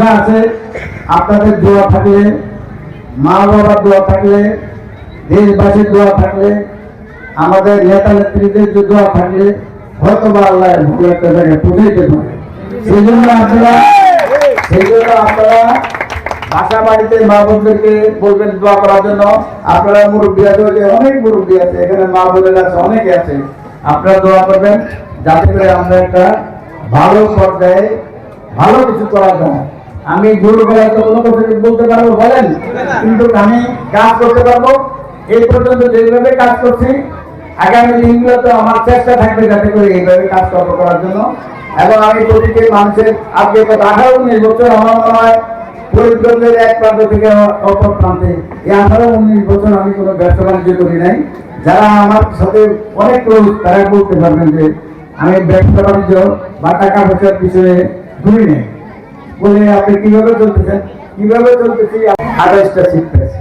ভালোবাসা আছে, আপনাদের দোয়া থাকলে মা বাবার দোয়া থাকলে, দেশবাসীর দোয়া থাকলে, আমাদের নেতা নেত্রীদের যে দোয়া থাকলে হয়তো বা আল্লাহ ভালো একটা জায়গায় পৌঁছাইতে পারে। সেই জন্য আপনারা, সেই জন্য আপনারা বাসা বাড়িতে মা বোনদেরকে বলবেন দোয়া করার জন্য। আপনারা মুরব্বী আছে অনেক মুরব্বী আছে, এখানে মা বোনের আছে, অনেকে আছে। আপনারা দোয়া করবেন, যাতে করে আমরা একটা ভালো পর্যায়ে ভালো কিছু করা যায় আমি গুরু বেলায় তো কোনো কথা বলতে পারব, বলেন। কিন্তু আমি কাজ করতে পারব। এই পর্যন্ত যেভাবে কাজ করছি, আগামী দিনগুলো তো আমার চেষ্টা থাকবে যাতে করে এইভাবে কাজ কর্ম করার জন্য। এবং আমি প্রতিটি মানুষের আজকে কত আঠারো উনিশ বছর আমার মনে হয় ফরিদগঞ্জের এক প্রান্ত থেকে অপর প্রান্তে। এই আঠারো উনিশ বছর আমি কোনো ব্যবসা বাণিজ্য করি নাই। যারা আমার সাথে অনেক লোক তারা বলতে পারবেন যে আমি ব্যবসা বাণিজ্য বা টাকা পয়সার পিছনে ঘুরি নেই। বলে আপনি কীভাবে চলতেছেন? কীভাবে চলতেছি? আঠাশটা সিট পেয়েছি।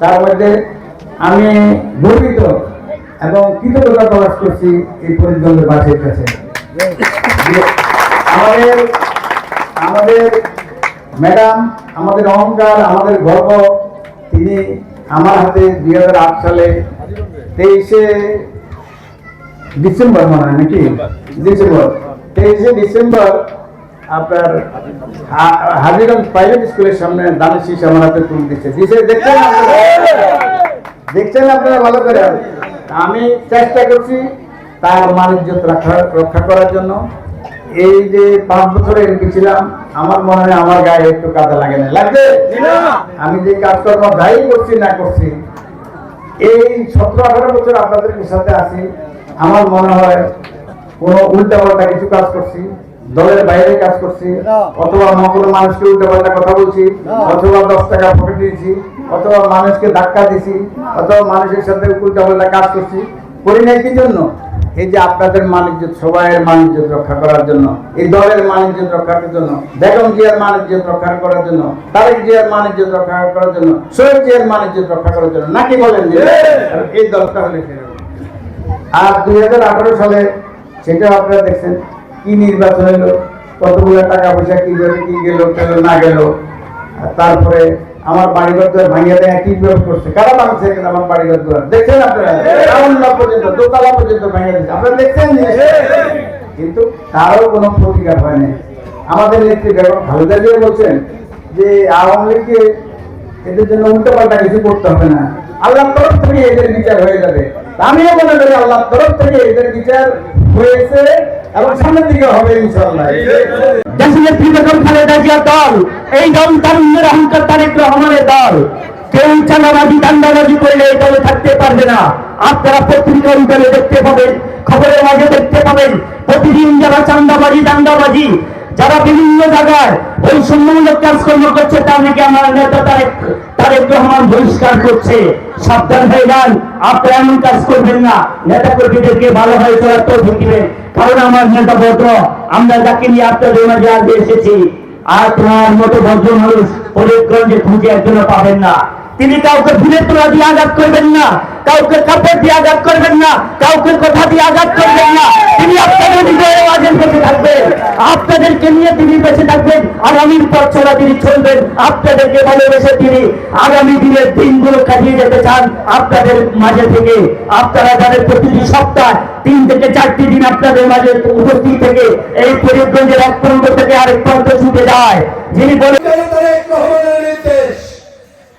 তার মধ্যে আমি গর্বিত এবং কৃতজ্ঞতা প্রকাশ করছি এই ফরিদগঞ্জের বাসের কাছে। আমাদের আমাদের ম্যাডাম, আমাদের অহংকার, আমাদের গর্ব, তিনি আমার হাতে দুই হাজার আট সালে তেইশে ডিসেম্বর মনে হয় নাকি? ডিসেম্বর। তেইশে ডিসেম্বর আপনার হাজিগঞ্জ প্রাইভেট স্কুলের সামনে দানের শীষ আমার হাতে তুলে দিচ্ছে। দিছে দেখছেন দেখছেন আপনারা ভালো করে? আমি চেষ্টা করছি তার বাণিজ্য রক্ষা রক্ষা করার জন্য। এই যে পাঁচ বছরে এমপি ছিলাম, আমার মনে হয় আমার গায়ে একটু কাদা লাগে না। লাগবে? আমি যে কাজকর্ম যাই করছি না করছি, এই সতেরো, আঠারো বছর আপনাদের সাথে আছি। আমার মনে হয় কোনো উল্টা পাল্টা কিছু কাজ করছি। দলের বাইরে কাজ করছি অথবা কোনো মানুষকে উল্টা পাল্টা কথা বলছি অথবা দশ টাকা পকেট দিয়েছি অথবা মানুষকে ধাক্কা দিছি অথবা মানুষের সাথে উল্টা পাল্টা কাজ করছি। করি নাই কি জন্য? এই যে আপনাদের বাণিজ্য সবাইয়ের বাণিজ্য রক্ষা করার জন্য এই দলের বাণিজ্য রক্ষার জন্য বেগম জিয়ার বাণিজ্য রক্ষা করার জন্য তারেক জিয়ার বাণিজ্য রক্ষা করার জন্য সৈয়দ জিয়ার বাণিজ্য রক্ষা করার জন্য নাকি বলেন যে এই! দলটা হলে। আর দুই হাজার আঠারো সালে সেটা আপনারা দেখছেন কি নির্বাচন হলো কতগুলো টাকা পয়সা কি গেল কি গেল গেল না গেল? তারপরে আমার বাড়িঘর দুয়ার ভাঙিয়ে দেয় কি বিরোধ করছে? কারা ভাঙছে এখানে আমার বাড়িঘর দুয়ার দেখছেন আপনারা? রাউন্ডা পর্যন্ত দোতলা পর্যন্ত ভেঙে দিচ্ছে আপনারা দেখছেন? কিন্তু তারও কোনো প্রতিকার হয়নি আমাদের নেত্রী বেগম খালেদা জিয়া বলছেন যে আওয়ামী লীগকে এদের জন্য উল্টো পাল্টা কিছু করতে হবে না। আল্লাহর তরফ থেকে এদের বিচার হয়ে যাবে। আমিও মনে করি আল্লাহর তরফ থেকে এদের বিচার হয়েছে এবং সামনের দিকে হবে ইনশাআল্লাহ। দেশের জিয়া দল, এই দল তারুণ্যের অহংকার তারেক রহমানের দল। কেউ চাঁদাবাজি, দান্দাবাজি করলে এই দলে থাকতে পারবে না। আপনারা পত্রিকার দলে দেখতে পাবেন, খবরের মাঝে দেখতে পাবেন, প্রতিদিন যারা চান্দাবাজি দান্দাবাজি, যারা বিভিন্ন জায়গায় ওই সম্মূলক কাজকর্ম করছে তার নাকি আমার নেতা তারেক তারেক রহমান বহিষ্কার করছে। সাবধান হয়ে যান আপনারা এমন কাজ করবেন না। নেতা কর্মীদেরকে ভালোভাবে চলার তৌফিক দিবেন। কারণ আমার নেতা ভদ্র, আমরা যাকে নিয়ে আপনাদের মাঝে আগে এসেছি, আর তোমার মতো ভদ্র মানুষ ফরিদগঞ্জে খুঁজে একজনও পাবেন না। তিনি কাউকে ফুলের তোলা দিয়ে আঘাত করবেন না, কাউকে কাপড় দিয়ে আঘাত করবেন না, কাউকে কথা দিয়ে আঘাত করবেন না। তিনি আপনাদের হৃদয়ে আজের বেঁচে থাকবেন, আপনাদেরকে নিয়ে তিনি বেঁচে থাকবেন। আগামীর পথ চলা তিনি চলবেন, আপনাদেরকে ভালোবেসে তিনি আগামী দিনের দিনগুলো কাটিয়ে যেতে চান আপনাদের মাঝে থেকে। আপনারা যাদের প্রতিটি সপ্তাহ, তিন থেকে চারটি দিন আপনাদের মাঝে উপস্থিত থেকে এই ফরিদগঞ্জের এক প্রান্ত থেকে আরেক প্রান্ত ছুটে যায়। যিনি বলে নির্দেশ।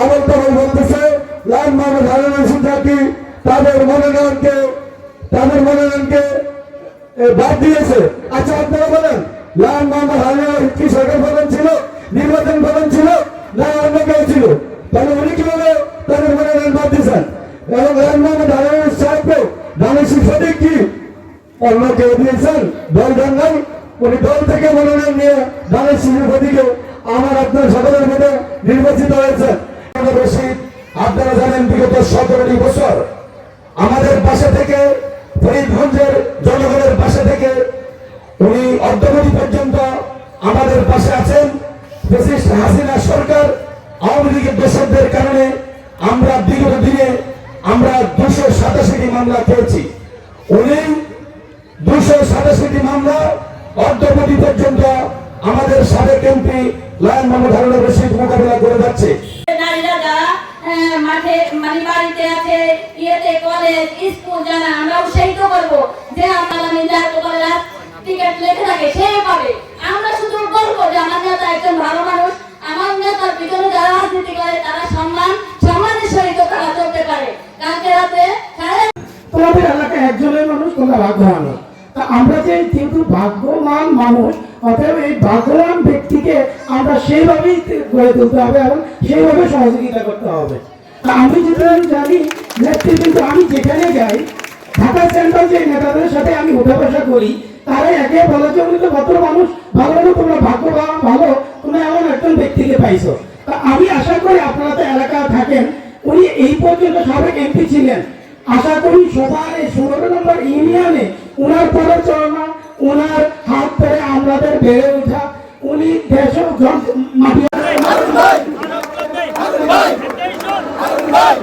আমার তখন বলতেছে লাল মোহাম্মদ হারুন রশিদ জাতি তাদের মনোনয়নকে তাদের মনোনয়নকে বাদ দিয়েছে। আচ্ছা বলেন লাল মোহাম্মদ হারুন কি সরকার প্রধান ছিল, নির্বাচন প্রধান ছিল, না কেউ ছিল? তাহলে উনি কীভাবে তাদের মনোনয়ন বাদ দিয়েছেন? এবং লাল মোহাম্মদ হারুন রশিদ সাহেবকে দানের সঠিক কি? অন্য কেউ দিয়েছেন, দল দল নাই। উনি দল থেকে মনোনয়ন নিয়ে ধানের শিশুপতিকে আমার আপনার সকলের মধ্যে নির্বাচিত হয়েছেন। আপনারা জানেন, বিগত সতেরোটি বছর আমাদের পাশে থেকে, ফরিদগঞ্জের জনগণের পাশে থেকে উনি অর্ধবধি পর্যন্ত আমাদের পাশে আছেন। ফেসিস্ট হাসিনা সরকার আওয়ামী লীগের দোষকদের কারণে আমরা বিগত দিনে আমরা দুশো সাতাশিটি মামলা খেয়েছি। উনি দুশো সাতাশিটি মামলা অর্ধবধি পর্যন্ত আমাদের সাবেক এমপি লায়ন মোহাম্মদ হারুন রশিদ মোকাবিলা করে যাচ্ছে। নারীরা মাঠে মানে বাড়িতে আছে, ইয়েতে কলেজ স্কুল জানা আমরা উৎসাহিত করব। যে আমরা নিজের দোকানে টিকিট লেখে থাকে, সে পাবে। আমরা শুধু বলব যে আমার নেতা একজন ভালো মানুষ, আমার নেতার পিছনে যারা রাজনীতি করে, তারা সম্মান, সম্মানের সহিত তারা চলতে পারে। কালকে রাতে তোমাদের এলাকায় একজনের মানুষ তোমরা ভাগ্যবান। তা আমরা যে যেহেতু ভাগ্যবান মানুষ অতএব এই ভাগ্যবান ব্যক্তিকে আমরা সেইভাবেই গড়ে তুলতে হবে এবং সেইভাবে সহযোগিতা করতে হবে। আমি যেটা জানি, নেতৃবৃন্দ, আমি যেখানে যাই, ঢাকা সেন্ট্রাল যে নেতাদের সাথে আমি উঠা বসা করি, তারাই একে বলে যে উনি তো ভদ্র মানুষ, ভালো না তোমরা ভাগ্যবান ভালো, তোমরা এমন একজন ব্যক্তিকে পাইছো। তা আমি আশা করি আপনারা তো এলাকায় থাকেন, উনি এই পর্যন্ত সাবেক এমপি ছিলেন। আশা করি সবার এই ষোলো নম্বর ইউনিয়নে ওনার পরিচালনা ওনার হাত ধরে আমাদের বেড়ে ওঠা উনি দেশের মাটি ভাই ভাই